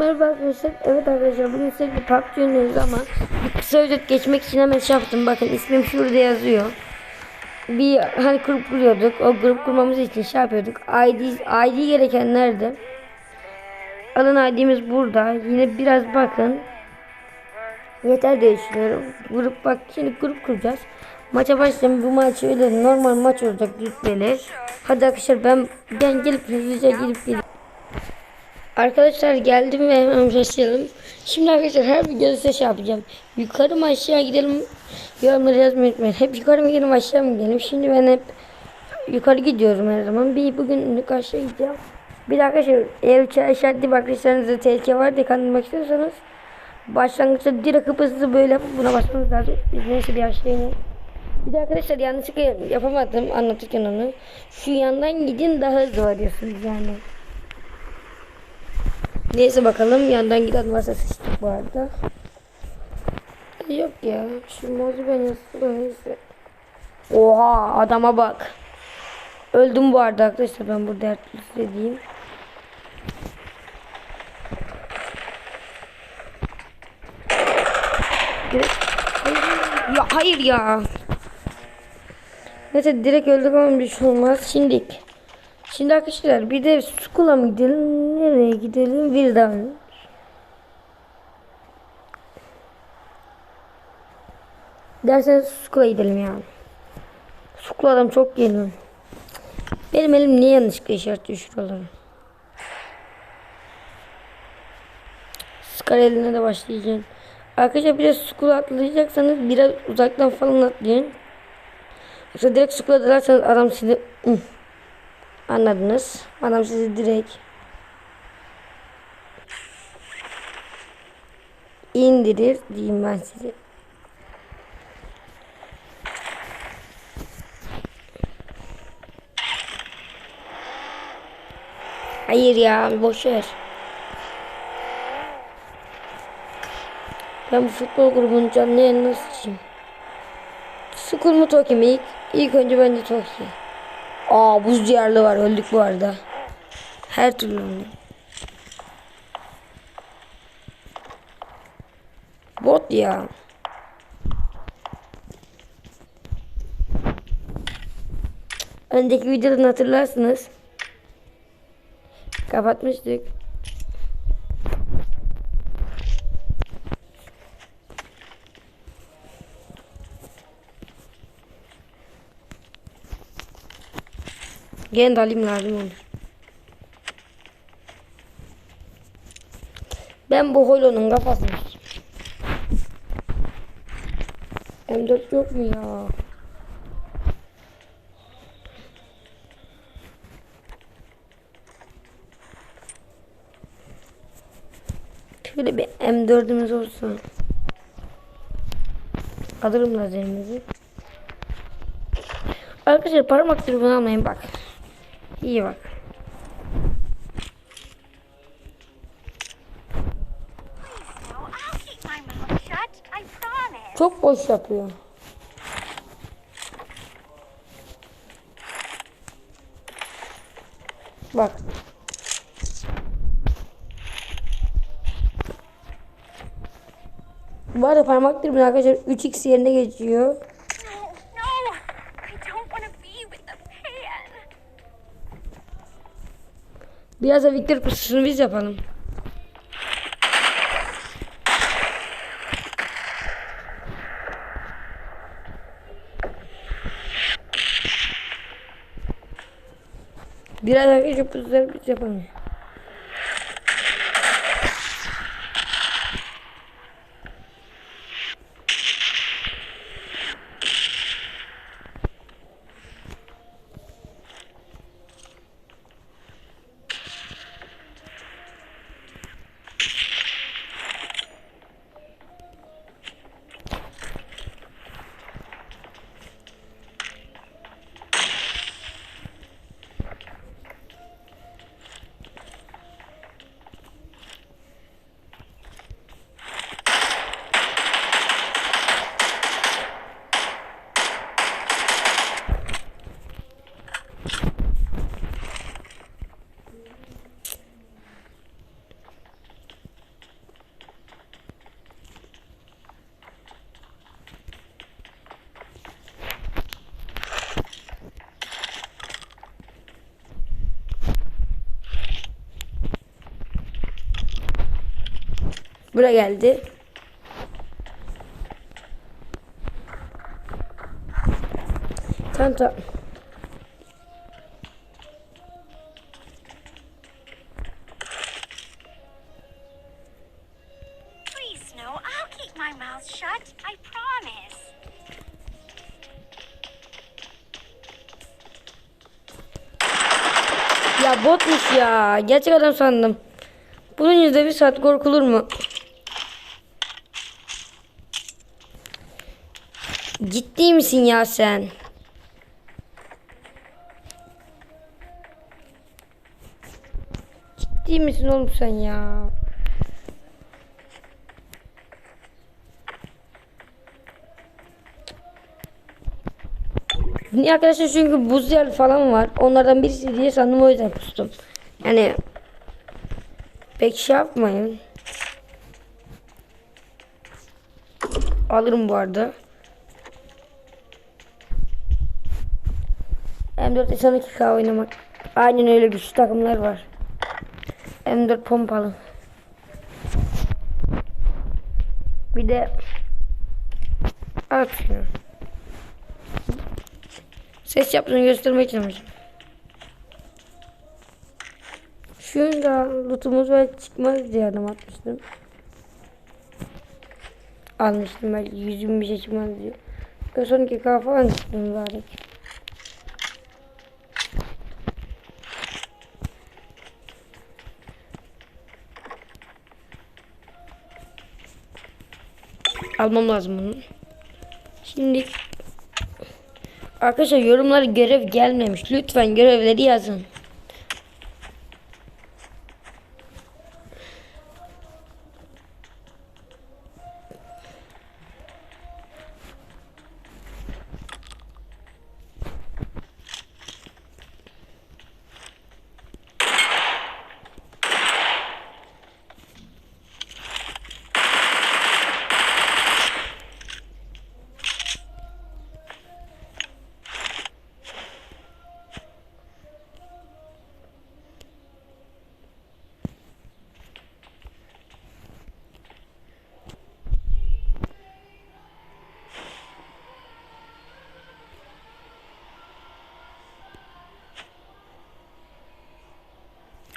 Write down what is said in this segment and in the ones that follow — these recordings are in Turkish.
Merhaba arkadaşlar. Evet arkadaşlar bugün sürekli PUBG oynuyoruz ama bir kısa özet geçmek için hemen şey yaptım. Bakın ismim şurada yazıyor. Bir hani grup kuruyorduk. O grup kurmamız için şey yapıyorduk. ID, ID gereken nerede? Alın ID'miz burada. Yine biraz bakın. Yeter diye. Grup bak şimdi grup kuracağız. Maça başlayalım. Bu maç öyle normal maç olacak rütbeli. Hadi arkadaşlar ben ben gelip hızlıca gidip gelip Arkadaşlar geldim ve hemen başlayalım. Şimdi arkadaşlar her videoda size şey yapacağım. Yukarı mı aşağı gidelim yorumları yazmayı unutmayın. Hep yukarı mı gidelim aşağı mı gidelim. Şimdi ben hep yukarı gidiyorum her zaman. Bir bugünlük aşağı gideceğim. Bir de arkadaşlar eğer uçağı işaretli arkadaşlarınızda tehlike var diye kandırmak istiyorsanız başlangıçta direkt hızlı böyle buna basmanız lazım. Biz neyse bir aşağı inelim. Bir de arkadaşlar yanlışlıkla yapamadım anlatırken onu. Şu yandan gidin daha hızlı varıyorsunuz yani. Neyse bakalım yandan giden varsa sıçtık bu arada. Yok ya şu mozu ben neyse. Oha adama bak. Öldüm bu arada arkadaşlar ben burada her türlü dediğim. Ya hayır ya. Neyse direkt öldük ama bir şey olmaz. Şimdilik. Şimdi arkadaşlar bir de Skula mı gidelim? Nereye gidelim? Daha. Derseniz Skula gidelim yani. Skula'dan çok geliyor. Benim elim niye yanlışlıkla işaretliyor şuraları? Skala eline de başlayacağım. Arkadaşlar bir de Skula atlayacaksanız biraz uzaktan falan atlayın. Yoksa direkt Skula dalarsanız adam sizi... Anladınız. Adam sizi direkt indirir diyeyim ben size. Hayır ya boş ver. Ben bu futbol grubunun canlı yayını nasıl açayım? Skul mu Toki mi? İlk önce bence Toki. Aa buz diyarlı var öldük bu arada. Her türlü. Bot ya. Önceki videodan hatırlarsınız. Kapatmıştık. Gene de alayım lazım olur. Ben bu holonun kafasını M4 yok mu ya? Şöyle bir M4'ümüz olsun. Alırım lazerimizi. Arkadaşlar parmak tribunu almayın bak. İyi bak. Çok boş yapıyor. Bak. Bu arada parmak tribunu arkadaşlar 3x yerine geçiyor. Biraz da Victor pususunu biz yapalım. Biraz arkadaşlar pusuları biz yapalım. Buraya geldi. Tamam. Ya botmuş ya. Gerçek adam sandım. Bunun yüzde bir saat korkulur mu? Ciddi misin ya sen? Ciddi misin oğlum sen ya? Niye arkadaşlar çünkü buz yer falan var. Onlardan birisi diye sandım o yüzden pustum. Yani pek şey yapmayın. Alırım bu arada. M4 insan 2K oynamak. Aynen öyle güçlü takımlar var. M4 pompalı. Bir de şunu. Ses yaptığını göstermek için amacım. Şurada lootumuz ve çıkmaz diye adam atmıştım. Almıştım ben yüzüm bir şey çıkmaz diyor. Son iki K falan çıktım Almam lazım bunu. Şimdi Arkadaşlar yorumlara görev gelmemiş. Lütfen görevleri yazın.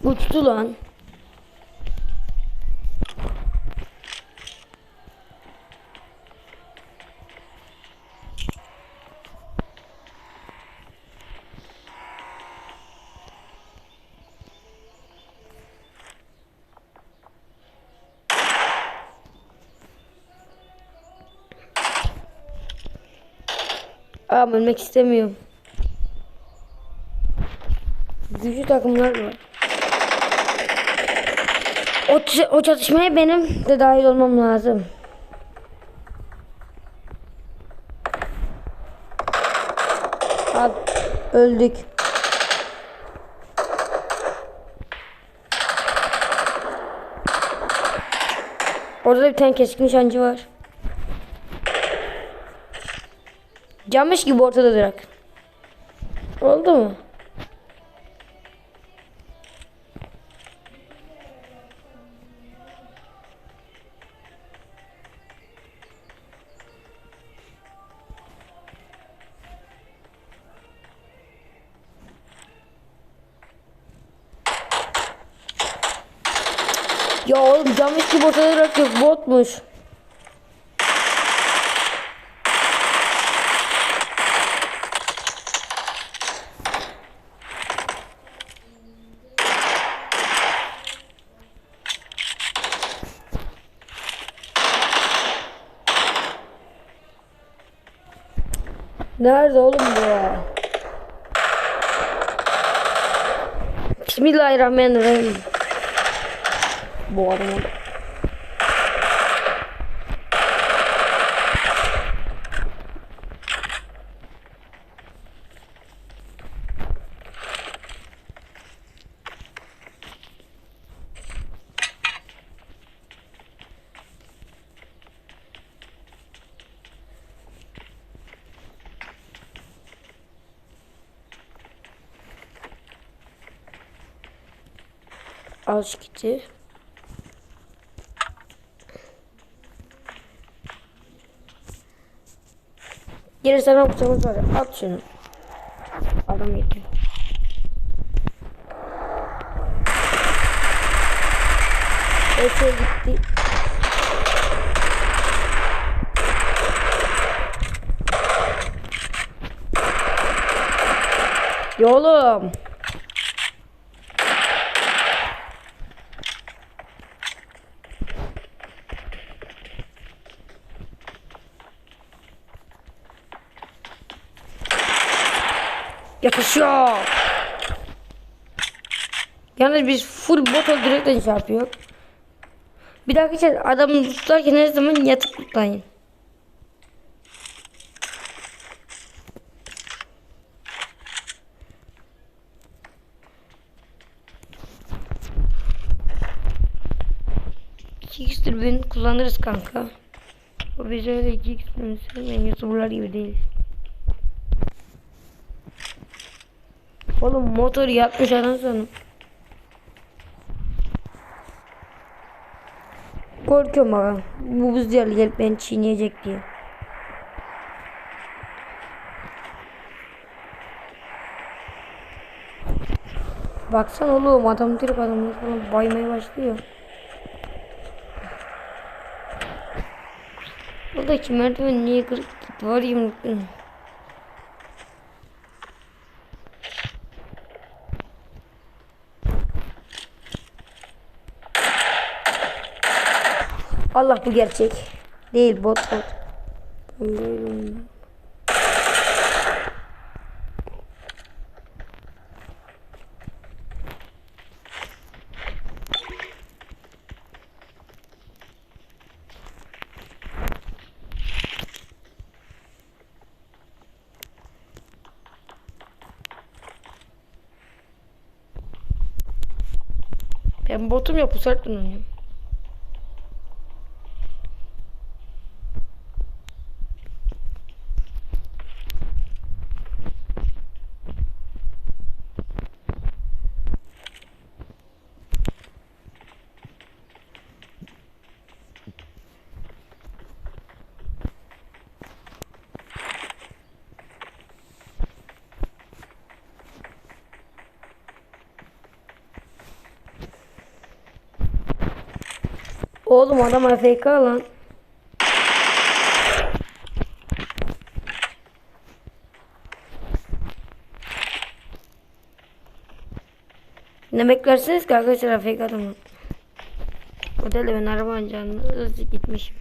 Uçtu lan. Aa ölmek istemiyorum. Güçlü takımlar var. O, o çatışmaya benim de dahil olmam lazım. Al, öldük. Orada da bir tane keskin nişancı var. Camış gibi ortada durak. Oldu mu? Botmuş. Nerede oğlum bu ya? Bismillahirrahmanirrahim. Bu adamı. House Kitty. Geri sana kutumuz var. At şunu. Adam yetiyor. Öte gitti. Yolum. Yakışıyor. Yalnız biz full bot öldürekten şey yapıyor. Bir dakika şey adamı tutarken her zaman yatıp. X türbün kullanırız kanka. O biz öyle türbün sevmeyen youtuberlar gibi değil. Oğlum motor yapmış adam. Korkuyorum aga. Bu buz diyarlı gelip beni çiğneyecek diye. Baksana oğlum adam direkt adamları falan baymaya başlıyor. Buradaki merdiven niye kırık var yumruklu? Bu gerçek. Değil bot bot. Ben botum ya pusartla oynuyorum. Oğlum adam AFK lan. Ne beklersiniz ki arkadaşlar AFK adamı. O da ben araba ancağını hızlı gitmişim.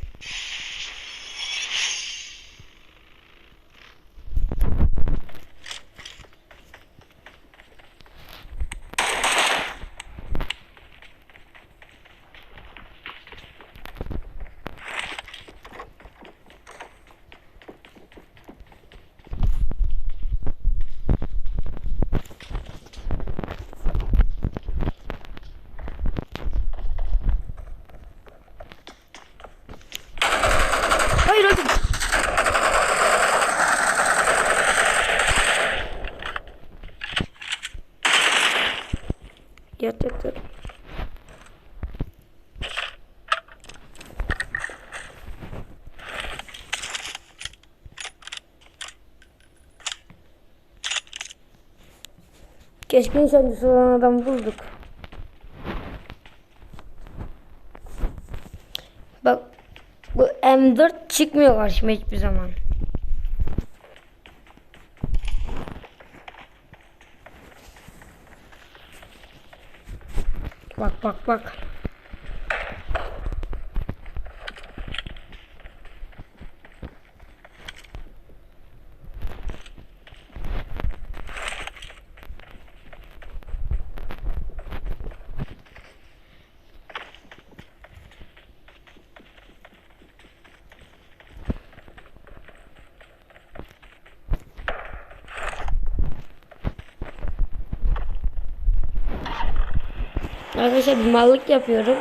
Hayır hayır. Yat yat yat. Keşke nişancısı olan adam bulduk. Bak bu M4 çıkmıyor karşıma hiçbir zaman. Bak bak bak. Arkadaşlar bir mallık yapıyorum.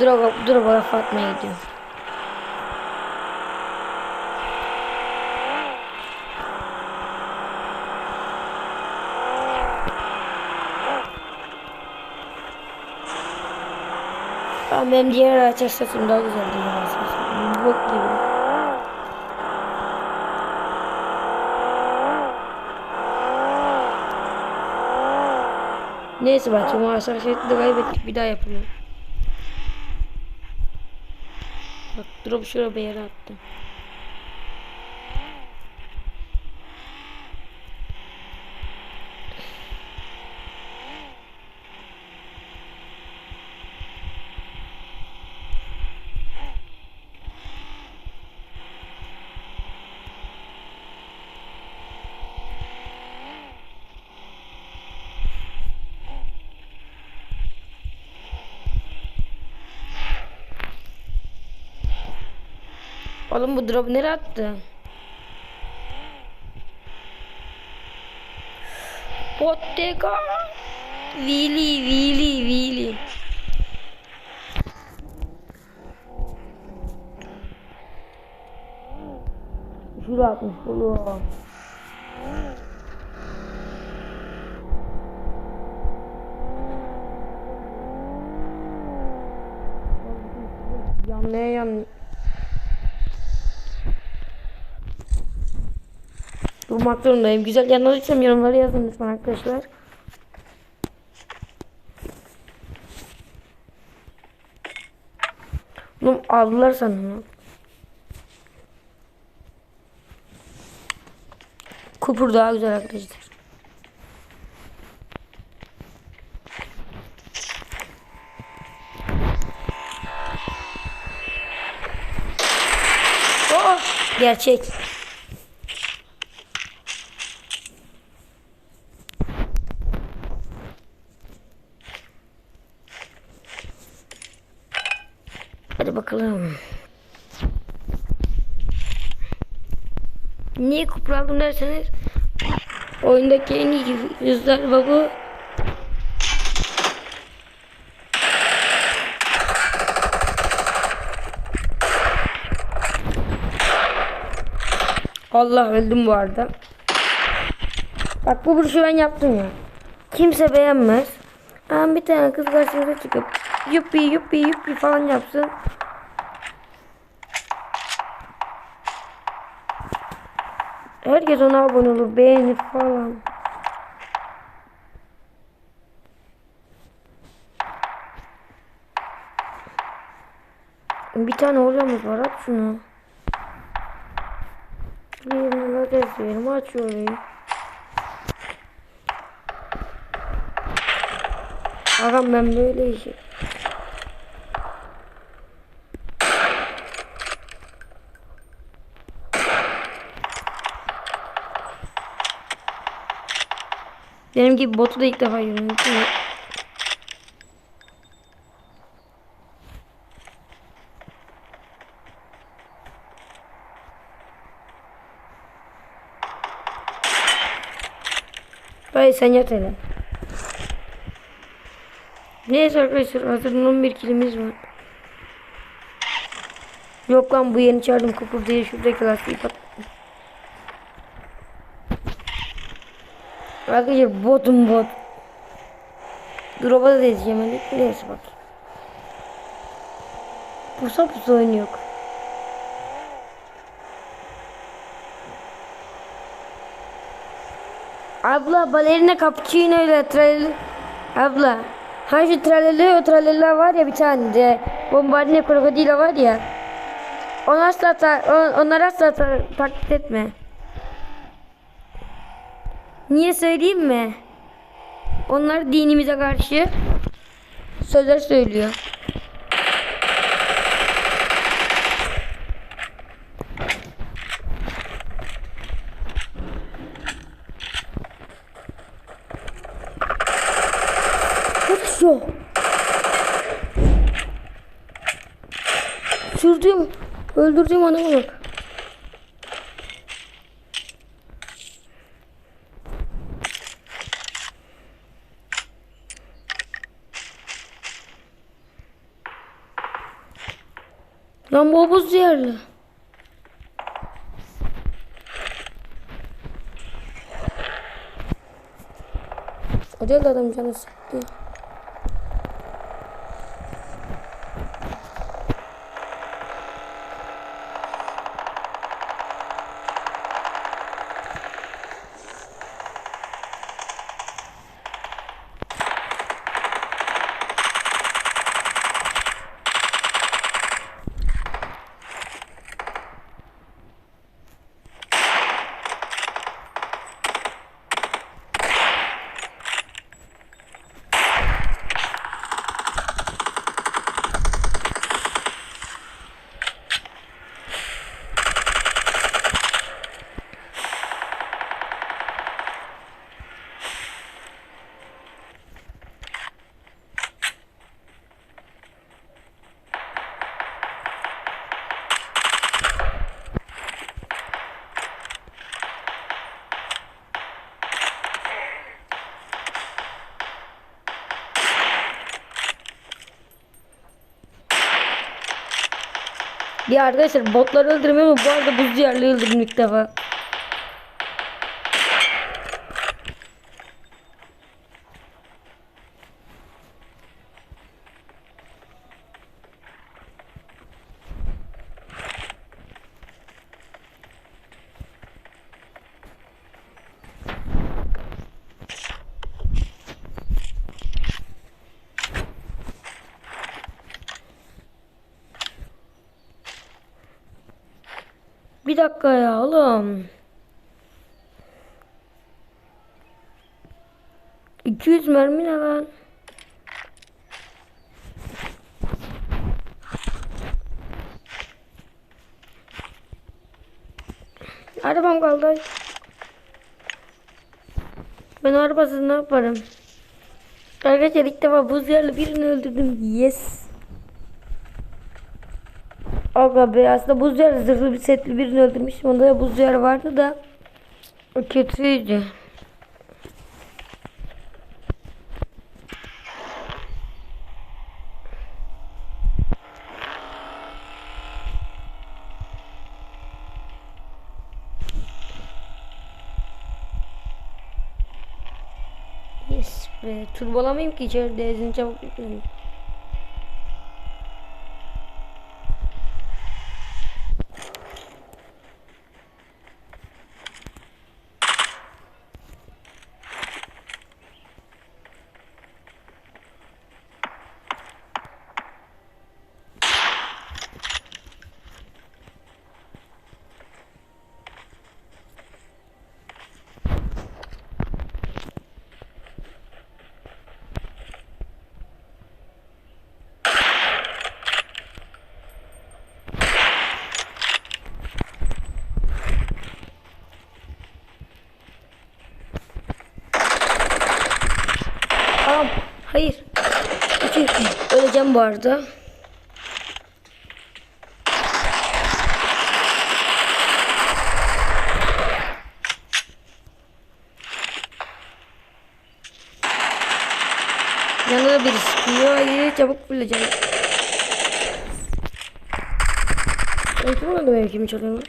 Droga, droga laf atmaya gidiyorum. Ama benim diğer araç sesim daha güzel değil aslında. Bok gibi. Neyse bak o hassasiyeti de kaybettik bir daha yapalım. Bak drop şuraya attım. Oğlum bu drop nereye attı? Bottega. Vili, vili, vili. Şuraya atmış bunu. Durmak zorundayım. Güzel yanılırsam yorumları yazın lütfen arkadaşlar. Oğlum aldılar sanırım. Kupur daha güzel arkadaşlar. Oh, gerçek. Hadi bakalım. Niye kupra aldım derseniz oyundaki en iyi yüzler babu Allah öldüm bu arada. Bak bu vuruşu ben yaptım ya. Kimse beğenmez. Ama bir tane kız karşımıza çıkıp yuppi yuppi yuppi falan yapsın. Herkes ona abone olur, beğenir falan. Bir tane olamız var, at şunu. Bir lazer verim, aç orayı. Ağam ben böyle işi. Benim gibi botu da ilk defa mi? Hayır sen yat hele. Neyse arkadaşlar hazırın 11 kilimiz var. Yok lan bu yeni çağırdım kupur diye şuradaki lastiği patlattım. Arkadaşlar botum bot. Drop'a da hadi. Neyse bak. Pusa pusa oynuyor. Abla balerina cappuccino ile tralala. Abla. Ha şu tralala o tralala var ya bir tane de. Bombardine krokodilo var ya. Onu asla on, onları asla ta, taklit etme. Niye söyleyeyim mi? Onlar dinimize karşı sözler söylüyor. Şu. Sürdüğüm, öldürdüğüm adama bak. Lan bu buz değil de adam canı sıktı. Bir arkadaşlar botları öldürmüyor ama bu arada buz diyarlı öldürdüm ilk defa. Dakika ya oğlum. 200 mermi ne lan? Arabam kaldı. Ben arabasız ne yaparım? Arkadaşlar ilk defa buz yerli birini öldürdüm. Yes. Aga be aslında buz yer zırhlı bir setli birini öldürmüştüm. Onda da buz yer vardı da o kötüydü. Yes be. Turbolamayayım ki içeride ezin çabuk yüklenin. Tamam. Hayır. İki. Öleceğim bu arada. Yanına biri sıkıyor. Hayır çabuk bulacağım. Oldu benim kimi çalıyorum?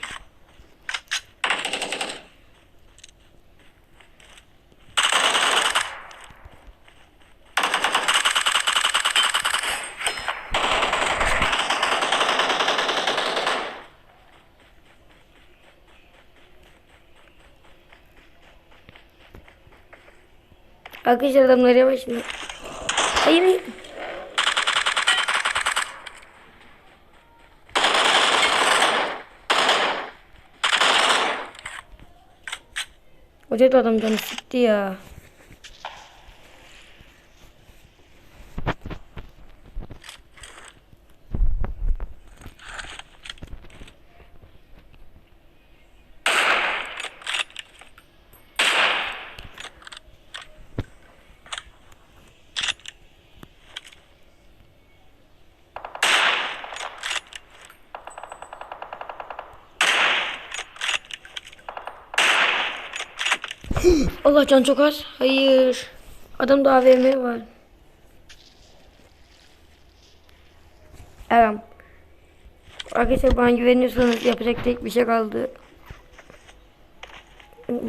Arkadaşlar adamlar yavaş mı? Hayır hayır. Hoca da adam canı sıktı ya. Allah can çok az. Hayır. Adamda AVM var. Evet. Arkadaşlar bana güveniyorsanız yapacak tek bir şey kaldı.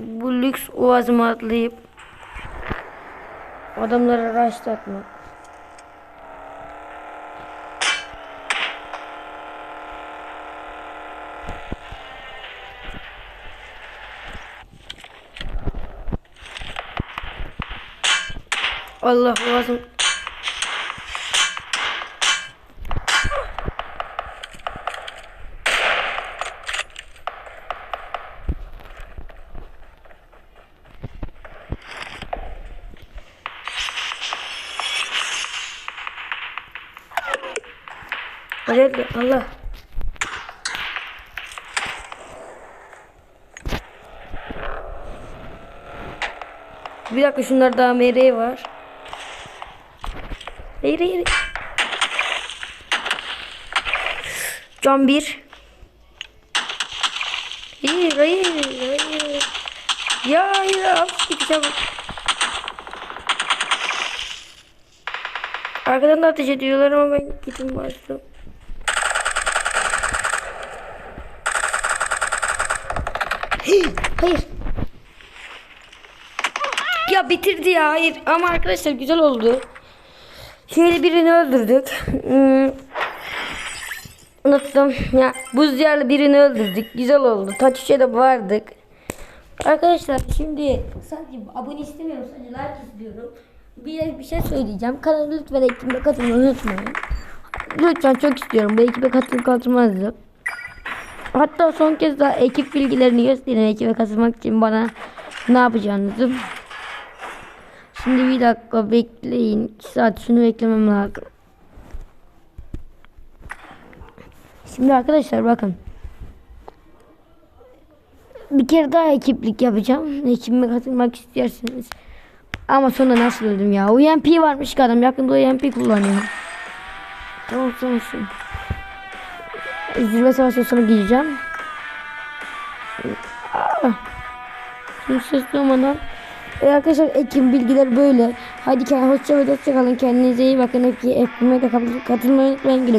Bu lüks oazıma atlayıp adamlara rush atmak. Allah. Hadi hadi, Allah. Bir dakika şunlar daha MR var. Hayır hayır. Can bir. Hayır hayır hayır. Ya ya gideceğim. Şey Arkadan da ateş ediyorlar ama ben gidin başlıyorum. Hayır. Ya bitirdi ya hayır ama arkadaşlar güzel oldu. Şöyle birini öldürdük. Hmm. Unuttum. Ya buz diyarlı birini öldürdük. Güzel oldu. Taç üçe de vardık. Arkadaşlar şimdi sadece abone istemiyorum sadece like istiyorum. Bir, bir şey söyleyeceğim. Kanala lütfen ekibe katılmayı unutmayın. Lütfen çok istiyorum. Bu ekibe katılıp katılmazdı. Hatta son kez daha ekip bilgilerini gösterin ekibe katılmak için bana ne yapacağınızı. Şimdi bir dakika bekleyin. 2 saat şunu beklemem lazım. Şimdi arkadaşlar bakın. Bir kere daha ekiplik yapacağım. Ekibime katılmak isterseniz. Ama sonra nasıl öldüm ya? UMP varmış ki adam. Yakında UMP kullanıyor. Tamam şu. Zirve savaşı sonra gideceğim. Aa. Sesli olmadan. E arkadaşlar ekim bilgiler böyle. Hadi hoşça ve dostça kalın. Kendinize iyi bakın. Hep, hep, hep katılmayı unutmayın.